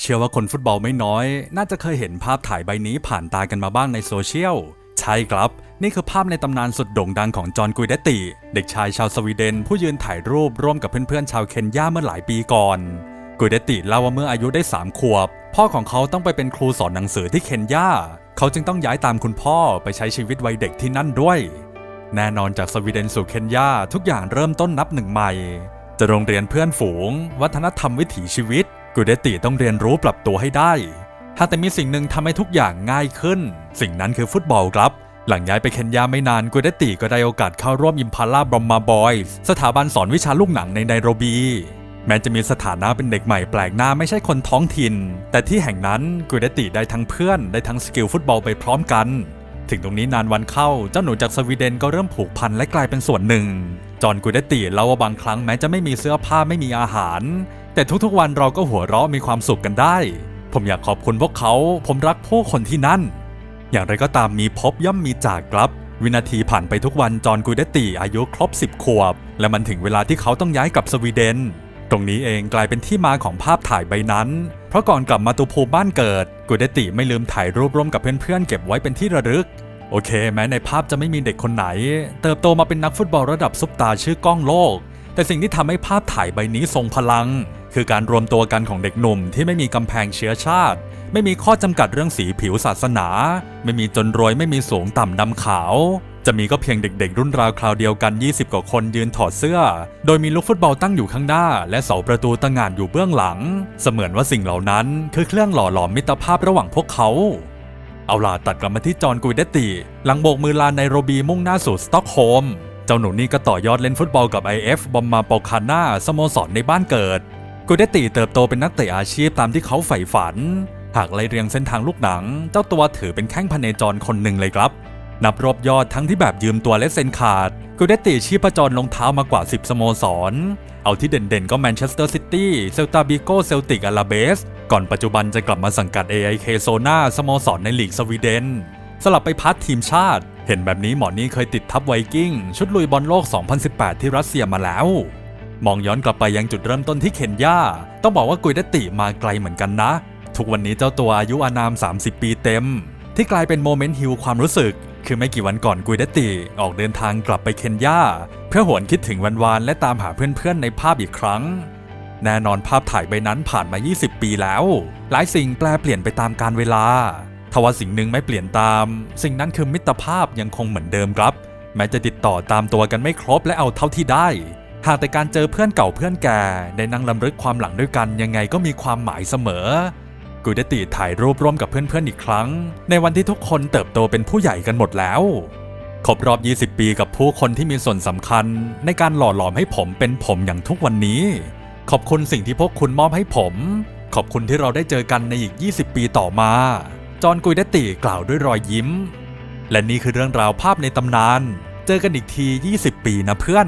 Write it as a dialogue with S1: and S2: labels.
S1: เชื่อว่าคนฟุตบอลไม่น้อย น่าจะเคยเห็นภาพถ่ายใบนี้ผ่านตากันมาบ้างในโซเชียล ใช่ครับ นี่คือภาพในตำนานสุดโด่งดังของจอห์นกุยเดตติเด็กชายชาวสวีเดน ผู้ยืนถ่ายรูปร่วมกับเพื่อนๆชาวเคนยาเมื่อหลายปีก่อน กุยเดตติเล่าว่าเมื่ออายุได้ 3 ขวบ พ่อของเขาต้องไปเป็นครูสอนหนังสือที่เคนยา เขาจึงต้องย้ายตามคุณพ่อไปใช้ชีวิตวัยเด็กที่นั่นด้วย แน่นอนจากสวีเดนสู่เคนยาทุกอย่างเริ่มต้นนับหนึ่งใหม่จะโรงเรียนเพื่อนฝูง วัฒนธรรมวิถีชีวิต กุเดติต้องเรียนรู้ปรับตัวให้ได้ หากแต่มีสิ่งหนึ่งทำให้ทุกอย่างง่ายขึ้น สิ่งนั้นคือฟุตบอลครับ หลังย้ายไปเคนยาไม่นานกุเดติก็ได้โอกาสเข้าร่วมอิมพาล่าบรอมมาบอยส์สถาบันสอนวิชาลูกหนังในไนโรบีแม้จะมีสถานะเป็นเด็กใหม่แปลกหน้าไม่ใช่คนท้องถิ่น แต่ที่แห่งนั้นกุเดติได้ทั้งเพื่อนได้ทั้งสกิลฟุตบอลไปพร้อมกัน ถึงตรงนี้นานวันเข้าเจ้าหนูจากสวีเดนก็เริ่มผูกพันและกลายเป็นส่วนหนึ่ง จอห์นกูเดตติเล่าว่าบางครั้งแม้จะไม่มีเสื้อผ้าไม่มีอาหาร แต่ทุกๆวันเราก็หัวเราะมีความสุขกันได้ ผมอยากขอบคุณพวกเขา ผมรักผู้คนที่นั่น อย่างไรก็ตามมีพบย่อมมีจากครับ วินาทีผ่านไปทุกวันจอห์นกูเดตติอายุครบ 10 ขวบ และมันถึงเวลาที่เขาต้องย้ายกลับสวีเดน ตรงนี้เองกลายเป็นที่มาของภาพถ่ายใบนั้น เพราะก่อนกลับมาตูภูบ้านเกิดกูเดตติไม่ลืมถ่ายรูปร่วมกับเพื่อนๆเก็บไว้เป็นที่ระลึกโอเค แม้ในภาพจะไม่มีเด็กคนไหน เติบโตมาเป็นนักฟุตบอลระดับซุปตาร์ชื่อก้องโลก แต่สิ่งที่ทำให้ภาพถ่ายใบนี้ทรงพลัง คือการรวมตัวกันของเด็กหนุ่มที่ไม่มีกำแพงเชื้อชาติ ไม่มีข้อจำกัดเรื่องสีผิวศาสนา ไม่มีจนรวยไม่มีสูงต่ำดำขาว จะมีก็เพียงเด็กๆ รุ่นราวคราวเดียวกัน 20 กว่าคนยืนถอดเสื้อ โดยมีลูกฟุตบอลตั้งอยู่ข้างหน้า และเสาประตูตั้งงานอยู่เบื้องหลัง เสมือนว่าสิ่งเหล่านั้น คือเครื่องหล่อหลอมมิตรภาพระหว่างพวกเขาเอาล่ะตัดกลับมาที่จอห์นกุยเดตติหลังโบกมือลาไนโรบีมุ่งหน้าสู่สต็อกโฮล์ม เจ้าหนูนี่ก็ต่อยอดเล่นฟุตบอลกับ IF บอมมาปอคาน่าสโมสรในบ้านเกิด กุยเดตติเติบโตเป็นนักเตะอาชีพตามที่เขาใฝ่ฝัน หากไล่เรียงเส้นทางลูกหนัง เจ้าตัวถือเป็นแข้งพเนจรคนหนึ่งเลยครับ นับรอบยอดทั้งที่แบบยืมตัวและเซ็นขาดกุเดตติชีพจรลงเท้ามากว่า 10 สโมสร เอาที่เด่นๆก็แมนเชสเตอร์ซิตี้เซลตาบิโกเซลติกอาลาเบส ก่อนปัจจุบันจะกลับมาสังกัด AIK โซนาสโมสรในลีกสวีเดน สลับไปพัดทีมชาติ เห็นแบบนี้หมอนี่เคยติดทัพไวกิ้ง ชุดลุยบอลโลก 2018 ที่รัสเซียมาแล้ว มองย้อนกลับไปยังจุดเริ่มต้นที่เคนยาต้องบอกว่ากุยเดติมาไกลเหมือนกันนะ ทุกวันนี้เจ้าตัวอายุอานาม 30 ปีเต็ม ที่กลายเป็นโมเมนต์ฮิลความรู้สึก คือไม่กี่วันก่อนกุยเดติออกเดินทางกลับไปเคนยาเพื่อหวนคิดถึงวันวานๆและตามหาเพื่อนๆในภาพอีกครั้ง แน่นอนภาพถ่ายใบนั้นผ่านมา 20 ปีแล้ว หลายสิ่งแปลเปลี่ยนไปตามกาลเวลาทว่าสิ่งหนึ่งไม่เปลี่ยนตาม สิ่งนั้นคือมิตรภาพยังคงเหมือนเดิมครับ แม้จะติดต่อตามตัวกันไม่ครบและเอาเท่าที่ได้ หากแต่การเจอเพื่อนเก่าเพื่อนแก่ได้นั่งลำลึกความหลังด้วยกันยังไงก็มีความหมายเสมอกุยเดติถ่ายรูปร่วมกับเพื่อนๆอีกครั้ง ในวันที่ทุกคนเติบโตเป็นผู้ใหญ่กันหมดแล้วครบรอบ 20 ปีกับผู้คนที่มีส่วนสำคัญ ในการหล่อหลอมให้ผมเป็นผมอย่างทุกวันนี้ ขอบคุณสิ่งที่พวกคุณมอบให้ผม ขอบคุณที่เราได้เจอกันในอีก 20 ปีต่อมา จอนกุยเดติกล่าวด้วยรอยยิ้ม และนี่คือเรื่องราวภาพในตำนาน เจอกันอีกที 20 ปีนะเพื่อน